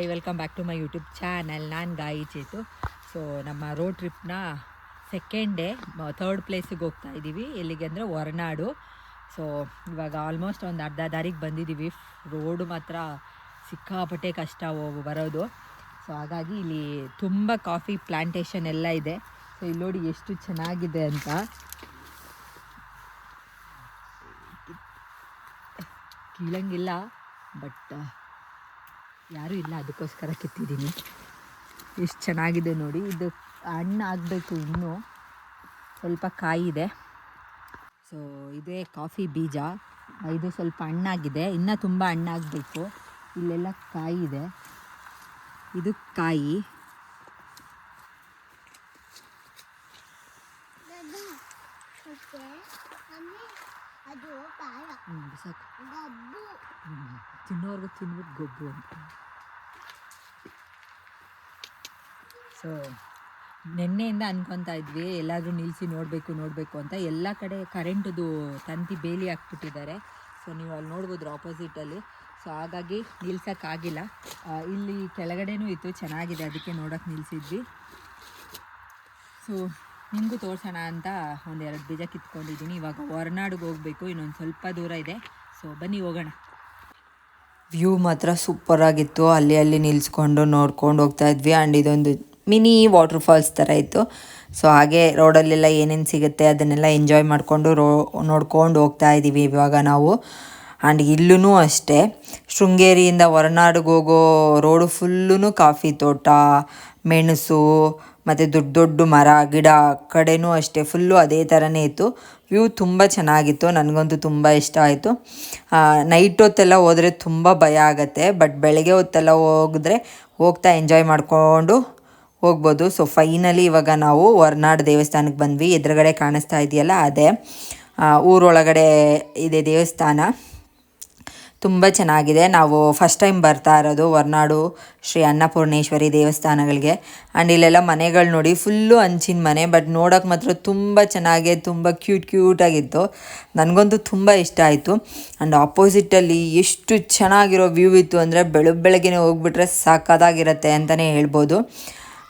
Hi welcome back to my YouTube channel ನಾನು Gayi Chethu. So ನಮ್ಮ road ಟ್ರಿಪ್ನ ಸೆಕೆಂಡ್ ಡೇ ಥರ್ಡ್ ಪ್ಲೇಸಿಗೆ ಹೋಗ್ತಾ ಇದ್ದೀವಿ ಎಲ್ಲಿಗೆ ಅಂದರೆ ಹೊರನಾಡು. ಸೊ ಇವಾಗ ಆಲ್ಮೋಸ್ಟ್ ಒಂದು ಅರ್ಧ ದಾರಿಗೆ ಬಂದಿದ್ದೀವಿ ರೋಡು ಮಾತ್ರ ಸಿಕ್ಕಾಪಟ್ಟೆ ಕಷ್ಟ ಬರೋದು. ಸೊ ಹಾಗಾಗಿ ಇಲ್ಲಿ ತುಂಬ ಕಾಫಿ ಪ್ಲಾಂಟೇಶನ್ ಎಲ್ಲ ಇದೆ. ಸೊ ಇಲ್ಲಿ ನೋಡಿ ಎಷ್ಟು ಚೆನ್ನಾಗಿದೆ ಅಂತ. ಕೀಳಂಗಿಲ್ಲ ಬಟ್ ಯಾರೂ ಇಲ್ಲ, ಅದಕ್ಕೋಸ್ಕರ ಕಿತ್ತಿದ್ದೀನಿ. ಎಷ್ಟು ಚೆನ್ನಾಗಿದೆ ನೋಡಿ, ಇದು ಹಣ್ಣು ಆಗಬೇಕು ಇನ್ನೂ. ಸ್ವಲ್ಪ ಕಾಯಿದೆ. ಸೊ ಇದೇ ಕಾಫಿ ಬೀಜ. ಇದು ಸ್ವಲ್ಪ ಹಣ್ಣಾಗಿದೆ. ಇನ್ನೂ ತುಂಬ ಹಣ್ಣಾಗಬೇಕು. ಇಲ್ಲೆಲ್ಲ ಕಾಯಿ ಇದೆ ಇದು ಕಾಯಿ ಮತ್ತೆ ಆಮೇಲೆ ಅದು ಬಾಳ ಹ್ಮ್, ಬಿಸಾಕು ಗಬ್ಬು ಹ್ಮ್. ತಿನ್ನೋರ್ಗು ತಿನ್ಬಿಟ್ಟು ಗೊಬ್ಬು ಅಂತ. ಸೊ ನಿನ್ನೆಯಿಂದ ಅನ್ಕೊತಾ ಇದ್ವಿ, ಎಲ್ಲಾದರೂ ನಿಲ್ಲಿಸಿ ನೋಡಬೇಕು ನೋಡಬೇಕು ಅಂತ. ಎಲ್ಲ ಕಡೆ ಕರೆಂಟದು ತಂತಿ ಬೇಲಿ ಹಾಕ್ಬಿಟ್ಟಿದ್ದಾರೆ. ಸೊ ನೀವು ಅಲ್ಲಿ ನೋಡ್ಬೋದು ಆಪೋಸಿಟಲ್ಲಿ ಸೊ ಹಾಗಾಗಿ ನಿಲ್ಸೋಕ್ಕಾಗಿಲ್ಲ ಇಲ್ಲಿ ಕೆಳಗಡೆನೂ ಇತ್ತು, ಚೆನ್ನಾಗಿದೆ, ಅದಕ್ಕೆ ನೋಡೋಕೆ ನಿಲ್ಲಿಸಿದ್ವಿ ಸೊ ನಿಮಗೂ ತೋರ್ಸೋಣ ಅಂತ ಒಂದೆರಡು ಬೀಜ ಕಿತ್ಕೊಂಡಿದ್ದೀನಿ. ಇವಾಗ ಹೊರನಾಡಿಗೆ ಹೋಗಬೇಕು, ಇನ್ನೊಂದು ಸ್ವಲ್ಪ ದೂರ ಇದೆ. ಸೊ ಬನ್ನಿ, ಹೋಗೋಣ. ವ್ಯೂ ಮಾತ್ರ ಸೂಪರ್ ಆಗಿತ್ತು. ಅಲ್ಲಿ ಅಲ್ಲಿ ನಿಲ್ಸ್ಕೊಂಡು ನೋಡ್ಕೊಂಡು ಹೋಗ್ತಾ ಇದ್ವಿ. ಆ್ಯಂಡ್ ಇದೊಂದು ಮಿನಿ ವಾಟರ್ ಫಾಲ್ಸ್ ಥರ ಇತ್ತು. ಸೊ ಹಾಗೆ ರೋಡಲ್ಲೆಲ್ಲ ಏನೇನು ಸಿಗುತ್ತೆ ಅದನ್ನೆಲ್ಲ ಎಂಜಾಯ್ ಮಾಡಿಕೊಂಡು ರೋ, ನೋಡ್ಕೊಂಡು ಹೋಗ್ತಾ ಇದ್ದೀವಿ ಇವಾಗ ನಾವು. ಆ್ಯಂಡ್ ಇಲ್ಲೂ ಅಷ್ಟೇ. ಶೃಂಗೇರಿಯಿಂದ ಹೊರನಾಡಿಗೆ ಹೋಗೋ ರೋಡು ಫುಲ್ಲೂ ಕಾಫಿ ತೋಟ, ಮೆಣಸು ಮತ್ತು ದೊಡ್ಡ ದೊಡ್ಡ ಮರ, ಗಿಡ ಆ ಕಡೆನೂ ಅಷ್ಟೇ ಫುಲ್ಲು ಅದೇ ಥರನೇ ಇತ್ತು. ವ್ಯೂ ತುಂಬ ಚೆನ್ನಾಗಿತ್ತು, ನನಗಂತೂ ತುಂಬ ಇಷ್ಟ ಆಯಿತು. ನೈಟ್ ಹೊತ್ತೆಲ್ಲ ಹೋದರೆ ತುಂಬ ಭಯ ಆಗುತ್ತೆ ಬಟ್ ಬೆಳಗ್ಗೆ ಹೊತ್ತೆಲ್ಲ ಹೋಗಿದ್ರೆ ಹೋಗ್ತಾ ಎಂಜಾಯ್ ಮಾಡಿಕೊಂಡು ಹೋಗ್ಬೋದು. ಸೊ ಫೈನಲಿ ಇವಾಗ ನಾವು ಹೊರನಾಡು ದೇವಸ್ಥಾನಕ್ಕೆ ಬಂದ್ವಿ. ಎದುರುಗಡೆ ಕಾಣಿಸ್ತಾ ಇದೆಯಲ್ಲ, ಅದೇ ಊರೊಳಗಡೆ ಇದೆ ದೇವಸ್ಥಾನ. ತುಂಬ ಚೆನ್ನಾಗಿದೆ. ನಾವು ಫಸ್ಟ್ ಟೈಮ್ ಬರ್ತಾ ಇರೋದು ಹೊರನಾಡು ಶ್ರೀ ಅನ್ನಪೂರ್ಣೇಶ್ವರಿ ದೇವಸ್ಥಾನಗಳಿಗೆ. ಆ್ಯಂಡ್ ಇಲ್ಲೆಲ್ಲ ಮನೆಗಳು ನೋಡಿ ಫುಲ್ಲು ಹಂಚಿನ ಮನೆ ಬಟ್ ನೋಡೋಕೆ ಮಾತ್ರ ತುಂಬ ಚೆನ್ನಾಗಿ, ತುಂಬ ಕ್ಯೂಟ್ ಕ್ಯೂಟಾಗಿತ್ತು ನನಗಂತೂ ತುಂಬ ಇಷ್ಟ ಆಯಿತು. ಆ್ಯಂಡ್ ಆಪೋಸಿಟಲ್ಲಿ ಎಷ್ಟು ಚೆನ್ನಾಗಿರೋ ವ್ಯೂ ಇತ್ತು ಅಂದರೆ ಬೆಳಗ್ಗೆ ಹೋಗ್ಬಿಟ್ರೆ ಸಾಕಾದಾಗಿರುತ್ತೆ ಅಂತಲೇ ಹೇಳ್ಬೋದು.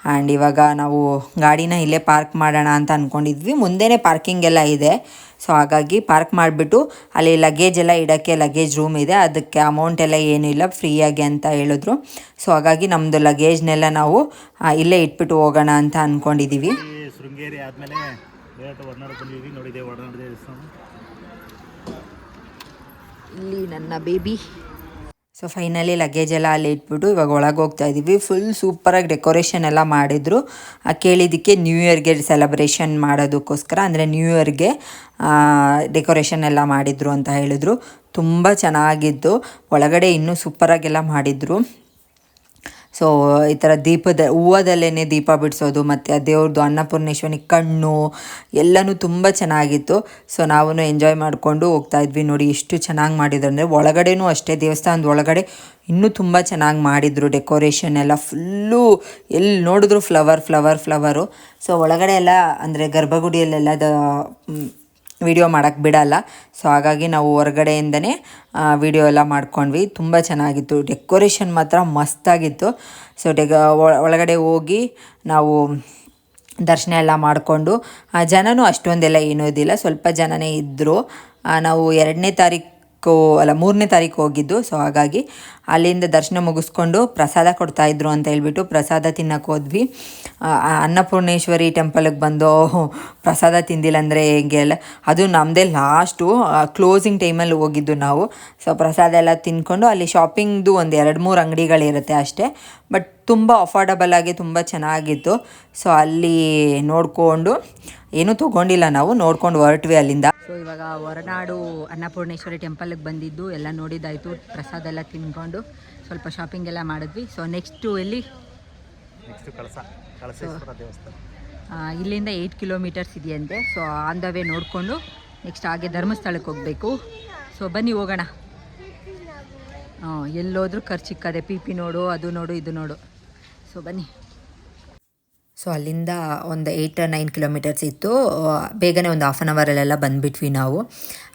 ಆ್ಯಂಡ್ ಇವಾಗ ನಾವು ಗಾಡಿನ ಇಲ್ಲೇ ಪಾರ್ಕ್ ಮಾಡೋಣ ಅಂತ ಅಂದ್ಕೊಂಡಿದ್ವಿ ಮುಂದೆನೇ ಪಾರ್ಕಿಂಗ್ ಎಲ್ಲ ಇದೆ. ಸೊ ಹಾಗಾಗಿ ಪಾರ್ಕ್ ಮಾಡಿಬಿಟ್ಟು ಅಲ್ಲಿ ಲಗೇಜ್ ಎಲ್ಲ ಇಡೋಕ್ಕೆ ಲಗೇಜ್ ರೂಮ್ ಇದೆ. ಅದಕ್ಕೆ ಅಮೌಂಟ್ ಎಲ್ಲ ಏನೂ ಇಲ್ಲ. ಫ್ರೀಯಾಗಿ ಅಂತ ಹೇಳಿದ್ರು. ಸೊ ಹಾಗಾಗಿ ನಮ್ಮದು ಲಗೇಜ್ನೆಲ್ಲ ನಾವು ಇಲ್ಲೇ ಇಟ್ಬಿಟ್ಟು ಹೋಗೋಣ ಅಂತ ಅಂದ್ಕೊಂಡಿದ್ದೀವಿ ಶೃಂಗೇರಿ ಆದಮೇಲೆ ಇಲ್ಲಿ ನನ್ನ ಬೇಬಿ ಸೊ ಫೈನಲಿ ಲಗೇಜ್ ಎಲ್ಲ ಅಲ್ಲಿ ಇಟ್ಬಿಟ್ಟು ಇವಾಗ ಒಳಗೆ ಹೋಗ್ತಾ ಇದ್ದೀವಿ ಫುಲ್ ಸೂಪರಾಗಿ ಡೆಕೋರೇಷನ್ ಎಲ್ಲ ಮಾಡಿದ್ರು. ಕೇಳಿದ್ದಕ್ಕೆ ನ್ಯೂ ಇಯರ್ಗೆ ಸೆಲೆಬ್ರೇಷನ್ ಮಾಡೋದಕ್ಕೋಸ್ಕರ, ಅಂದರೆ ನ್ಯೂ ಇಯರ್ಗೆ ಡೆಕೋರೇಷನ್ ಎಲ್ಲ ಮಾಡಿದ್ರು ಅಂತ ಹೇಳಿದ್ರು. ತುಂಬ ಚೆನ್ನಾಗಿತ್ತು. ಒಳಗಡೆ ಇನ್ನೂ ಸೂಪರಾಗೆಲ್ಲ ಮಾಡಿದ್ರು. ಸೊ ಈ ಥರ ದೀಪದ ಹೂವದಲ್ಲೇ ದೀಪ ಬಿಡಿಸೋದು, ಮತ್ತು ಆ ದೇವ್ರದ್ದು ಅನ್ನಪೂರ್ಣೇಶ್ವರಿ ಕಣ್ಣು, ಎಲ್ಲನೂ ತುಂಬ ಚೆನ್ನಾಗಿತ್ತು. ಸೊ ನಾವು ಎಂಜಾಯ್ ಮಾಡಿಕೊಂಡು ಹೋಗ್ತಾ ಇದ್ವಿ ನೋಡಿ ಎಷ್ಟು ಚೆನ್ನಾಗಿ ಮಾಡಿದ್ರು. ಅಂದರೆ ಒಳಗಡೆನೂ ಅಷ್ಟೇ, ದೇವಸ್ಥಾನದ ಒಳಗಡೆ ಇನ್ನೂ ತುಂಬ ಚೆನ್ನಾಗಿ ಮಾಡಿದರು ಡೆಕೋರೇಷನ್ ಎಲ್ಲ ಫುಲ್ಲು ಎಲ್ಲಿ ನೋಡಿದ್ರು ಫ್ಲವರ್ ಫ್ಲವರ್ ಫ್ಲವರು ಸೊ ಒಳಗಡೆ ಎಲ್ಲ, ಅಂದರೆ ಗರ್ಭಗುಡಿಯಲ್ಲೆಲ್ಲ ದ ವಿಡಿಯೋ ಮಾಡೋಕ್ಕೆ ಬಿಡಲ್ಲ. ಸೊ ಹಾಗಾಗಿ ನಾವು ಹೊರಗಡೆಯಿಂದನೇ ವಿಡಿಯೋ ಎಲ್ಲ ಮಾಡ್ಕೊಂಡ್ವಿ. ತುಂಬ ಚೆನ್ನಾಗಿತ್ತು. ಡೆಕೋರೇಷನ್ ಮಾತ್ರ ಮಸ್ತಾಗಿತ್ತು. ಸೊ ಡೆಗ ಒಳಗಡೆ ಹೋಗಿ ನಾವು ದರ್ಶನ ಎಲ್ಲ ಮಾಡಿಕೊಂಡು ಜನನೂ ಅಷ್ಟೊಂದೆಲ್ಲ ಏನೂ ಇದ್ದಿಲ್ಲ. ಸ್ವಲ್ಪ ಜನನೇ ಇದ್ದರು ನಾವು ಎರಡನೇ ತಾರೀಕು ಅಲ್ಲ ಮೂರನೇ ತಾರೀಕು ಹೋಗಿದ್ದು. ಸೊ ಹಾಗಾಗಿ ಅಲ್ಲಿಂದ ದರ್ಶನ ಮುಗಿಸ್ಕೊಂಡು ಪ್ರಸಾದ ಕೊಡ್ತಾಯಿದ್ರು ಅಂತ ಹೇಳ್ಬಿಟ್ಟು ಪ್ರಸಾದ ತಿನ್ನಕ್ಕೆ ಹೋದ್ವಿ. ಅನ್ನಪೂರ್ಣೇಶ್ವರಿ ಟೆಂಪಲ್ಗೆ ಬಂದು ಪ್ರಸಾದ ತಿಂದಿಲ್ಲ ಅಂದರೆ ಹೇಗೆ ಅಲ್ಲ? ಅದು ನಮ್ಮದೇ ಲಾಸ್ಟು ಕ್ಲೋಸಿಂಗ್ ಟೈಮಲ್ಲಿ ಹೋಗಿದ್ದು ನಾವು. ಸೊ ಪ್ರಸಾದ ಎಲ್ಲ ತಿನ್ಕೊಂಡು ಅಲ್ಲಿ ಶಾಪಿಂಗ್ದು ಒಂದು ಎರಡು ಮೂರು ಅಂಗಡಿಗಳಿರುತ್ತೆ ಅಷ್ಟೇ. ಬಟ್ ತುಂಬ ಅಫೋರ್ಡಬಲ್ ಆಗಿ ತುಂಬ ಚೆನ್ನಾಗಿತ್ತು. ಸೊ ಅಲ್ಲಿ ನೋಡಿಕೊಂಡು ಏನೂ ತೊಗೊಂಡಿಲ್ಲ ನಾವು ನೋಡ್ಕೊಂಡು ಹೊರಟ್ವಿ ಅಲ್ಲಿಂದ. ಸೊ ಇವಾಗ ಹೊರನಾಡು ಅನ್ನಪೂರ್ಣೇಶ್ವರಿ ಟೆಂಪಲ್ಗೆ ಬಂದಿದ್ದು ಎಲ್ಲ ನೋಡಿದ್ದಾಯಿತು ಪ್ರಸಾದ ಎಲ್ಲ ತಿನ್ಕೊಂಡು ಸ್ವಲ್ಪ ಶಾಪಿಂಗ್ ಎಲ್ಲ ಮಾಡಿದ್ವಿ. ಸೊ ನೆಕ್ಸ್ಟು ಎಲ್ಲಿ? ನೆಕ್ಸ್ಟ್ ಕಳಸ ಕಳಸೇಶ್ವರ ದೇವಸ್ಥಾನ. ಆ, ಇಲ್ಲಿಂದ ಏಯ್ಟ್ ಕಿಲೋಮೀಟರ್ಸ್ ಇದೆಯಂತೆ. ಸೊ ಆನ್ ದ ವೇ ನೋಡಿಕೊಂಡು ನೆಕ್ಸ್ಟ್ ಹಾಗೆ ಧರ್ಮಸ್ಥಳಕ್ಕೆ ಹೋಗಬೇಕು. ಸೊ ಬನ್ನಿ ಹೋಗೋಣ. ಹಾಂ ಎಲ್ಲೋದ್ರೂ ಖರ್ಚಿಕ್ಕದೆ ಪಿ ಪಿ ನೋಡು ಅದು ನೋಡು ಇದು ನೋಡು. ಸೊ ಬನ್ನಿ. ಸೊ ಅಲ್ಲಿಂದ ಒಂದು ಏಯ್ಟ್ ನೈನ್ ಕಿಲೋಮೀಟರ್ಸ್ ಇತ್ತು. ಬೇಗನೆ ಒಂದು ಹಾಫ್ ಆನ್ ಅವರಲ್ಲೆಲ್ಲ ಬಂದುಬಿಟ್ವಿ ನಾವು.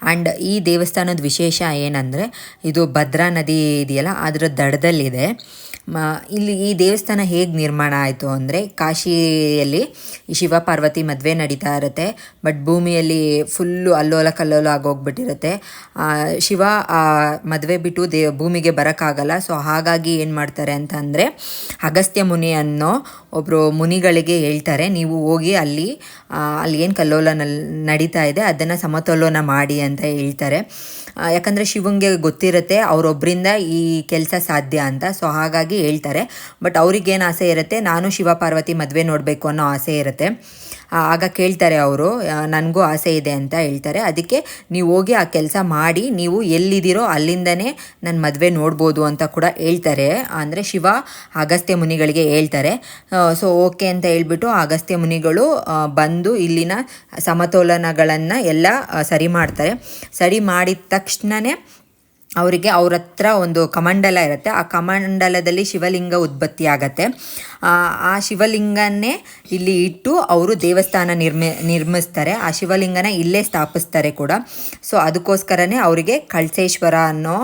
ಆ್ಯಂಡ್ ಈ ದೇವಸ್ಥಾನದ ವಿಶೇಷ ಏನಂದರೆ, ಇದು ಭದ್ರಾ ನದಿ ಇದೆಯಲ್ಲ, ಅದರ ದಡದಲ್ಲಿದೆ. ಮ, ಇಲ್ಲಿ ಈ ದೇವಸ್ಥಾನ ಹೇಗೆ ನಿರ್ಮಾಣ ಆಯಿತು ಅಂದರೆ, ಕಾಶಿಯಲ್ಲಿ ಶಿವ ಪಾರ್ವತಿ ಮದುವೆ ನಡೀತಾ ಇರುತ್ತೆ ಬಟ್ ಭೂಮಿಯಲ್ಲಿ ಫುಲ್ಲು ಅಲ್ಲೋಲ ಕಲ್ಲೋಲ ಆಗೋಗ್ಬಿಟ್ಟಿರುತ್ತೆ ಶಿವ ಮದುವೆ ಬಿಟ್ಟು ದೇ, ಭೂಮಿಗೆ ಬರೋಕ್ಕಾಗಲ್ಲ ಸೊ ಹಾಗಾಗಿ ಏನು ಮಾಡ್ತಾರೆ ಅಂತ ಅಗಸ್ತ್ಯ ಮುನಿ ಅನ್ನೋ ಒಬ್ಬರು ಮುನಿಗಳಿಗೆ ಹೇಳ್ತಾರೆ, ನೀವು ಹೋಗಿ ಅಲ್ಲಿ ಅಲ್ಲಿ ಏನು ಕಲ್ಲೋಲ ನಡೀತಾ ಇದೆ, ಅದನ್ನು ಸಮತೋಲನ ಮಾಡಿ ಅಂತ ಹೇಳ್ತಾರೆ. ಯಾಕಂದರೆ ಶಿವಂಗೆ ಗೊತ್ತಿರುತ್ತೆ ಅವರೊಬ್ಬರಿಂದ ಈ ಕೆಲಸ ಸಾಧ್ಯ ಅಂತ. ಸೊ ಹಾಗಾಗಿ ಹೇಳ್ತಾರೆ. ಬಟ್ ಅವ್ರಿಗೇನು ಆಸೆ ಇರುತ್ತೆ? ನಾನು ಶಿವ ಪಾರ್ವತಿ ಮದುವೆ ನೋಡಬೇಕು ಅನ್ನೋ ಆಸೆ ಇರುತ್ತೆ. ಆಗ ಕೇಳ್ತಾರೆ ಅವರು ನನಗೂ ಆಸೆ ಇದೆ ಅಂತ ಹೇಳ್ತಾರೆ. ಅದಕ್ಕೆ ನೀವು ಹೋಗಿ ಆ ಕೆಲಸ ಮಾಡಿ, ನೀವು ಎಲ್ಲಿದ್ದೀರೋ ಅಲ್ಲಿಂದನೇ ನನ್ನ ಮದುವೆ ನೋಡ್ಬೋದು ಅಂತ ಕೂಡ ಹೇಳ್ತಾರೆ. ಅಂದರೆ ಶಿವ ಅಗಸ್ತ್ಯ ಮುನಿಗಳಿಗೆ ಹೇಳ್ತಾರೆ. ಸೊ ಓಕೆ ಅಂತ ಹೇಳ್ಬಿಟ್ಟು ಅಗಸ್ತ್ಯ ಮುನಿಗಳು ಬಂದು ಇಲ್ಲಿನ ಸಮತೋಲನಗಳನ್ನು ಎಲ್ಲ ಸರಿ ಮಾಡ್ತಾರೆ. ಸರಿ ಮಾಡಿದ ತಕ್ಷಣವೇ ಅವರಿಗೆ ಅವ್ರ ಹತ್ರ ಒಂದು ಕಮಂಡಲ ಇರುತ್ತೆ. ಆ ಕಮಂಡಲದಲ್ಲಿ ಶಿವಲಿಂಗ ಉತ್ಪತ್ತಿ ಆಗತ್ತೆ ಆ, ಶಿವಲಿಂಗನೇ ಇಲ್ಲಿ ಇಟ್ಟು ಅವರು ದೇವಸ್ಥಾನ ನಿರ್ಮಿ ನಿರ್ಮಿಸ್ತಾರೆ. ಆ ಶಿವಲಿಂಗನ ಇಲ್ಲೇ ಸ್ಥಾಪಿಸ್ತಾರೆ ಕೂಡ. ಸೊ ಅದಕ್ಕೋಸ್ಕರನೇ ಅವರಿಗೆ ಕಳಸೇಶ್ವರ ಅನ್ನೋ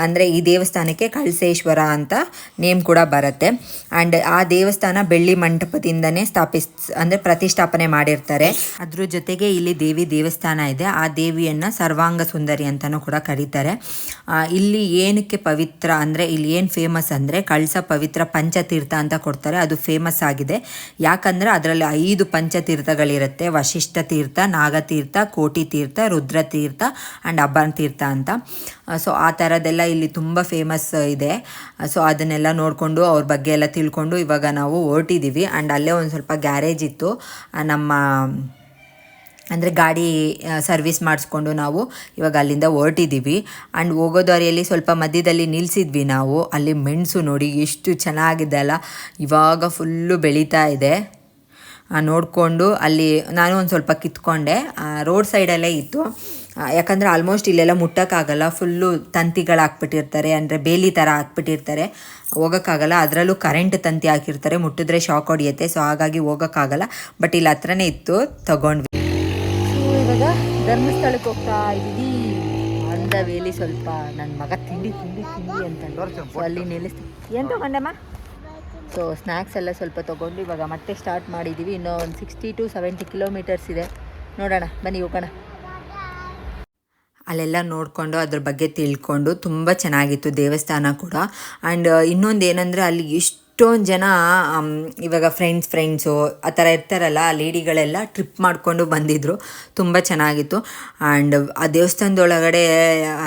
ಅಂದರೆ ಈ ದೇವಸ್ಥಾನಕ್ಕೆ ಕಳಸೇಶ್ವರ ಅಂತ ನೇಮ್ ಕೂಡ ಬರುತ್ತೆ. ಆ್ಯಂಡ್ ಆ ದೇವಸ್ಥಾನ ಬೆಳ್ಳಿ ಮಂಟಪದಿಂದನೇ ಸ್ಥಾಪಿಸ್ ಅಂದರೆ ಪ್ರತಿಷ್ಠಾಪನೆ ಮಾಡಿರ್ತಾರೆ. ಅದ್ರ ಜೊತೆಗೆ ಇಲ್ಲಿ ದೇವಿ ದೇವಸ್ಥಾನ ಇದೆ. ಆ ದೇವಿಯನ್ನು ಸರ್ವಾಂಗ ಸುಂದರಿ ಅಂತಲೂ ಕೂಡ ಕರೀತಾರೆ. ಇಲ್ಲಿ ಏನಕ್ಕೆ ಪವಿತ್ರ ಅಂದರೆ ಇಲ್ಲಿ ಏನು ಫೇಮಸ್ ಅಂದರೆ ಕಳಸ ಪವಿತ್ರ ಪಂಚತೀರ್ಥ ಅಂತ ಕೊಡ್ತಾರೆ. ಅದು ಫೇಮಸ್ ಆಗಿದೆ. ಯಾಕಂದರೆ ಅದರಲ್ಲಿ ಐದು ಪಂಚತೀರ್ಥಗಳಿರುತ್ತೆ. ವಶಿಷ್ಠ ತೀರ್ಥ, ನಾಗತೀರ್ಥ, ಕೋಟಿ ತೀರ್ಥ, ರುದ್ರ ತೀರ್ಥ ಆ್ಯಂಡ್ ಅಬ್ಬನ್ ತೀರ್ಥ ಅಂತ. ಸೊ ಆ ಥರದ್ದೆಲ್ಲ ಇಲ್ಲಿ ತುಂಬ ಫೇಮಸ್ ಇದೆ. ಸೊ ಅದನ್ನೆಲ್ಲ ನೋಡಿಕೊಂಡು ಅವ್ರ ಬಗ್ಗೆ ಎಲ್ಲ ತಿಳ್ಕೊಂಡು ಇವಾಗ ನಾವು ಹೊರಟಿದ್ದೀವಿ ಆ್ಯಂಡ್ ಅಲ್ಲೇ ಒಂದು ಸ್ವಲ್ಪ ಗ್ಯಾರೇಜ್ ಇತ್ತು. ನಮ್ಮ ಅಂದರೆ ಗಾಡಿ ಸರ್ವಿಸ್ ಮಾಡಿಸ್ಕೊಂಡು ನಾವು ಇವಾಗ ಅಲ್ಲಿಂದ ಹೊರಟಿದ್ದೀವಿ ಆ್ಯಂಡ್ ಹೋಗೋ ದಾರಿಯಲ್ಲಿ ಸ್ವಲ್ಪ ಮಧ್ಯದಲ್ಲಿ ನಿಲ್ಲಿಸಿದ್ವಿ ನಾವು. ಅಲ್ಲಿ ಮೆಣಸು ನೋಡಿ ಎಷ್ಟು ಚೆನ್ನಾಗಿದೆ ಅಲ್ಲ. ಇವಾಗ ಫುಲ್ಲು ಬೆಳೀತಾ ಇದೆ. ನೋಡಿಕೊಂಡು ಅಲ್ಲಿ ನಾನು ಒಂದು ಸ್ವಲ್ಪ ಕಿತ್ಕೊಂಡೆ. ರೋಡ್ ಸೈಡಲ್ಲೇ ಇತ್ತು. ಯಾಕಂದರೆ ಆಲ್ಮೋಸ್ಟ್ ಇಲ್ಲೆಲ್ಲ ಮುಟ್ಟೋಕ್ಕಾಗಲ್ಲ. ಫುಲ್ಲು ತಂತಿಗಳು ಹಾಕ್ಬಿಟ್ಟಿರ್ತಾರೆ. ಅಂದರೆ ಬೇಲಿ ಥರ ಹಾಕ್ಬಿಟ್ಟಿರ್ತಾರೆ. ಹೋಗೋಕ್ಕಾಗಲ್ಲ. ಅದರಲ್ಲೂ ಕರೆಂಟ್ ತಂತಿ ಹಾಕಿರ್ತಾರೆ. ಮುಟ್ಟಿದ್ರೆ ಶಾಕ್ ಹೊಡಿಯುತ್ತೆ. ಸೊ ಹಾಗಾಗಿ ಹೋಗೋಕ್ಕಾಗಲ್ಲ. ಬಟ್ ಇಲ್ಲಿ ಹತ್ರನೇ ಇತ್ತು. ತಗೊಂಡ್ವಿ. ಧರ್ಮಸ್ಥಳಕ್ಕೆ ಹೋಗ್ತಾ ಇದ್ದೀವಿ. ಅಂದ ವೇಲಿ ಸ್ವಲ್ಪ ನನ್ನ ಮಗ ತಿಂಡಿ ತಿಂಡಿ ತಿಂಡಿ ಅಂತ ಸೊ ಅಲ್ಲಿ ನಿಲ್ಲಿಸ್ತೀವಿ ಏನು ತಗೊಂಡಮ್ಮ ಸೊ ಸ್ನ್ಯಾಕ್ಸ್ ಎಲ್ಲ ಸ್ವಲ್ಪ ತೊಗೊಂಡು ಇವಾಗ ಮತ್ತೆ ಸ್ಟಾರ್ಟ್ ಮಾಡಿದ್ದೀವಿ ಇನ್ನೂ ಒಂದು ಸಿಕ್ಸ್ಟಿ ಟು ಸೆವೆಂಟಿ ಕಿಲೋಮೀಟರ್ಸ್ ಇದೆ. ನೋಡೋಣ ಬನ್ನಿ ಹೋಗೋಣ. ಅಲ್ಲೆಲ್ಲ ನೋಡಿಕೊಂಡು ಅದ್ರ ಬಗ್ಗೆ ತಿಳ್ಕೊಂಡು ತುಂಬ ಚೆನ್ನಾಗಿತ್ತು ದೇವಸ್ಥಾನ ಕೂಡ. ಆ್ಯಂಡ್ ಇನ್ನೊಂದು ಏನಂದರೆ ಅಲ್ಲಿ ಎಷ್ಟೊಂದು ಜನ ಇವಾಗ ಫ್ರೆಂಡ್ಸ್ ಫ್ರೆಂಡ್ಸು ಆ ಥರ ಇರ್ತಾರಲ್ಲ ಲೇಡಿಗಳೆಲ್ಲ ಟ್ರಿಪ್ ಮಾಡಿಕೊಂಡು ಬಂದಿದ್ದರು ತುಂಬ ಚೆನ್ನಾಗಿತ್ತು. ಆ್ಯಂಡ್ ಆ ದೇವಸ್ಥಾನದೊಳಗಡೆ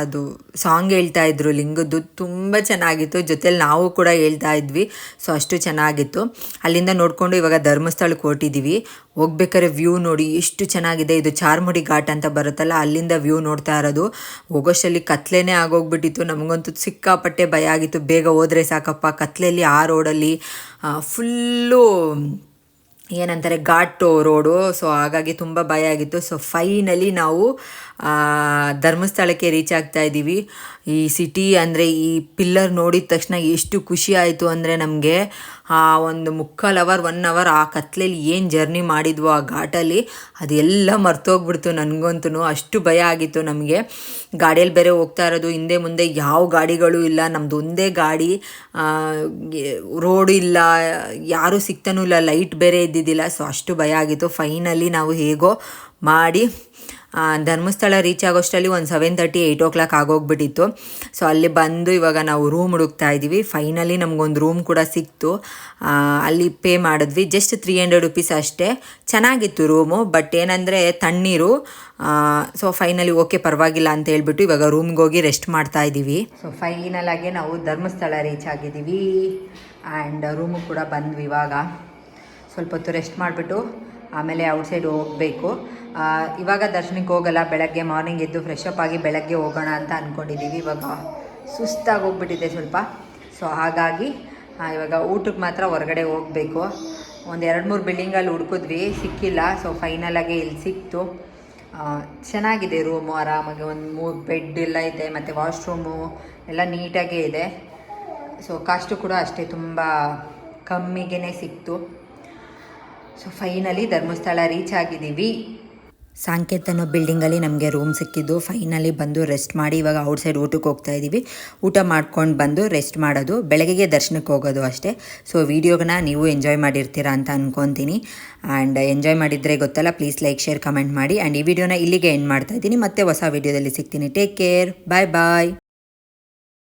ಅದು ಸಾಂಗ್ ಹೇಳ್ತಾ ಇದ್ರು, ಲಿಂಗದ್ದು ತುಂಬ ಚೆನ್ನಾಗಿತ್ತು. ಜೊತೆಲಿ ನಾವು ಕೂಡ ಹೇಳ್ತಾ ಇದ್ವಿ. ಸೊ ಅಷ್ಟು ಚೆನ್ನಾಗಿತ್ತು. ಅಲ್ಲಿಂದ ನೋಡಿಕೊಂಡು ಇವಾಗ ಧರ್ಮಸ್ಥಳಕ್ಕೆ ಹೊರಟಿದ್ದೀವಿ ಹೋಗ್ಬೇಕಾದ್ರೆ ವ್ಯೂ ನೋಡಿ ಎಷ್ಟು ಚೆನ್ನಾಗಿದೆ. ಇದು ಚಾರ್ಮುಡಿ ಘಾಟ್ ಅಂತ ಬರುತ್ತಲ್ಲ, ಅಲ್ಲಿಂದ ವ್ಯೂ ನೋಡ್ತಾ ಇರೋದು. ಹೋಗೋಷ್ಟಲ್ಲಿ ಕತ್ಲೇನೇ ಆಗೋಗ್ಬಿಟ್ಟಿತ್ತು. ನಮಗಂತೂ ಸಿಕ್ಕಾಪಟ್ಟೆ ಭಯ ಆಗಿತ್ತು. ಬೇಗ ಹೋದರೆ ಸಾಕಪ್ಪ. ಕತ್ಲೆಯಲ್ಲಿ ಆ ರೋಡಲ್ಲಿ ಫುಲ್ಲು ಏನಂತಾರೆ, ಘಾಟು ರೋಡು. ಸೊ ಹಾಗಾಗಿ ತುಂಬ ಭಯ ಆಗಿತ್ತು. ಸೊ ಫೈನಲಿ ನಾವು ಧರ್ಮಸ್ಥಳಕ್ಕೆ ರೀಚ್ ಆಗ್ತಾ ಇದ್ದೀವಿ. ಈ ಸಿಟಿ ಅಂದರೆ ಈ ಪಿಲ್ಲರ್ ನೋಡಿದ ತಕ್ಷಣ ಎಷ್ಟು ಖುಷಿ ಆಯಿತು ಅಂದರೆ ನಮಗೆ ಆ ಒಂದು ಮುಕ್ಕಾಲು ಅವರ್ ಒನ್ ಅವರ್ ಆ ಕತ್ಲೆಯಲ್ಲಿ ಏನು ಜರ್ನಿ ಮಾಡಿದ್ವು ಆ ಘಾಟಲ್ಲಿ ಅದೆಲ್ಲ ಮರ್ತೋಗ್ಬಿಡ್ತು ನನಗಂತೂ ಅಷ್ಟು ಭಯ ಆಗಿತ್ತು ನಮಗೆ. ಗಾಡಿಯಲ್ಲಿ ಬೇರೆ ಹೋಗ್ತಾ ಇರೋದು, ಹಿಂದೆ ಮುಂದೆ ಯಾವ ಗಾಡಿಗಳು ಇಲ್ಲ. ನಮ್ಮದು ಒಂದೇ ಗಾಡಿ ರೋಡ್ ಇಲ್ಲ, ಯಾರೂ ಸಿಗ್ತಾನೂ ಇಲ್ಲ ಲೈಟ್ ಬೇರೆ ಇದ್ದಿದ್ದಿಲ್ಲ. ಸೊ ಅಷ್ಟು ಭಯ ಆಗಿತ್ತು. ಫೈನಲಿ ನಾವು ಹೇಗೋ ಮಾಡಿ ಧರ್ಮಸ್ಥಳ ರೀಚ್ ಆಗೋಷ್ಟರಲ್ಲಿ ಒಂದು seven thirty eight o'clock ಆಗೋಗ್ಬಿಟ್ಟಿತ್ತು. ಸೊ ಅಲ್ಲಿ ಬಂದು ಇವಾಗ ನಾವು ರೂಮ್ ಹುಡುಕ್ತಾ ಇದ್ದೀವಿ. ಫೈನಲಿ ನಮಗೊಂದು ರೂಮ್ ಕೂಡ ಸಿಕ್ತು. ಅಲ್ಲಿ ಪೇ ಮಾಡಿದ್ವಿ. ಜಸ್ಟ್ ತ್ರೀ ಹಂಡ್ರೆಡ್ ರುಪೀಸ್ ಅಷ್ಟೇ. ಚೆನ್ನಾಗಿತ್ತು ರೂಮು ಬಟ್ ಏನಂದರೆ ತಣ್ಣೀರು. ಸೊ ಫೈನಲಿ ಓಕೆ ಪರವಾಗಿಲ್ಲ ಅಂತ ಹೇಳ್ಬಿಟ್ಟು ಇವಾಗ ರೂಮ್ಗೆ ಹೋಗಿ ರೆಸ್ಟ್ ಮಾಡ್ತಾ ಇದ್ದೀವಿ. ಸೊ ಫೈನಲ್ ನಾವು ಧರ್ಮಸ್ಥಳ ರೀಚ್ ಆಗಿದ್ದೀವಿ. ಆ್ಯಂಡ್ ರೂಮು ಕೂಡ ಬಂದ್ವಿ ಇವಾಗ. ಸ್ವಲ್ಪ ಹೊತ್ತು ರೆಸ್ಟ್ ಮಾಡಿಬಿಟ್ಟು ಆಮೇಲೆ ಔಟ್ಸೈಡ್ ಹೋಗಬೇಕು. ಇವಾಗ ದರ್ಶನಕ್ಕೆ ಹೋಗಲ್ಲ, ಬೆಳಗ್ಗೆ ಮಾರ್ನಿಂಗ್ ಎದ್ದು ಫ್ರೆಶ್ ಅಪ್ ಆಗಿ ಬೆಳಗ್ಗೆ ಹೋಗೋಣ ಅಂತ ಅಂದ್ಕೊಂಡಿದ್ದೀವಿ ಇವಾಗ ಸುಸ್ತಾಗಿ ಹೋಗ್ಬಿಟ್ಟಿದೆ ಸ್ವಲ್ಪ. ಸೊ ಹಾಗಾಗಿ ಇವಾಗ ಊಟಕ್ಕೆ ಮಾತ್ರ ಹೊರಗಡೆ ಹೋಗಬೇಕು. ಒಂದು ಎರಡು ಮೂರು ಬಿಲ್ಡಿಂಗಲ್ಲಿ ಹುಡುಕಿದ್ವಿ, ಸಿಕ್ಕಿಲ್ಲ. ಸೊ ಫೈನಲಾಗಿ ಇಲ್ಲಿ ಸಿಕ್ತು. ಚೆನ್ನಾಗಿದೆ ರೂಮು ಆರಾಮಾಗಿ. ಒಂದು ಮೂರು ಬೆಡ್ ಎಲ್ಲ ಇದೆ, ಮತ್ತು ವಾಶ್ರೂಮು ಎಲ್ಲ ನೀಟಾಗೇ ಇದೆ. ಸೊ ಕಾಸ್ಟು ಕೂಡ ಅಷ್ಟೇ, ತುಂಬ ಕಮ್ಮಿಗೆ ಸಿಕ್ತು. ಸೊ ಫೈನಲಿ ಧರ್ಮಸ್ಥಳ ರೀಚ್ ಆಗಿದ್ದೀವಿ. ಸಾಂಕೇತ್ ಅನ್ನೋ ಬಿಲ್ಡಿಂಗಲ್ಲಿ ನಮಗೆ ರೂಮ್ ಸಿಕ್ಕಿದ್ದು. ಫೈನಲಿ ಬಂದು ರೆಸ್ಟ್ ಮಾಡಿ ಇವಾಗ ಔಟ್ಸೈಡ್ ಊಟಕ್ಕೆ ಹೋಗ್ತಾ ಇದ್ದೀವಿ. ಊಟ ಮಾಡ್ಕೊಂಡು ಬಂದು ರೆಸ್ಟ್ ಮಾಡೋದು. ಬೆಳಗ್ಗೆಗೆ ದರ್ಶನಕ್ಕೆ ಹೋಗೋದು ಅಷ್ಟೇ. ಸೊ ವೀಡಿಯೋಗನ್ನ ನೀವು ಎಂಜಾಯ್ ಮಾಡಿರ್ತೀರಾ ಅಂತ ಅಂದ್ಕೊತೀನಿ ಆ್ಯಂಡ್ ಎಂಜಾಯ್ ಮಾಡಿದರೆ ಗೊತ್ತಲ್ಲ ಪ್ಲೀಸ್ ಲೈಕ್ ಶೇರ್ ಕಮೆಂಟ್ ಮಾಡಿ. ಆ್ಯಂಡ್ ಈ ವಿಡಿಯೋನ ಇಲ್ಲಿಗೆ ಎಂಡ್ ಮಾಡ್ತಾ ಇದ್ದೀನಿ. ಮತ್ತೆ ಹೊಸ ವೀಡಿಯೋದಲ್ಲಿ ಸಿಗ್ತೀನಿ. ಟೇಕ್ ಕೇರ್ ಬಾಯ್ ಬಾಯ್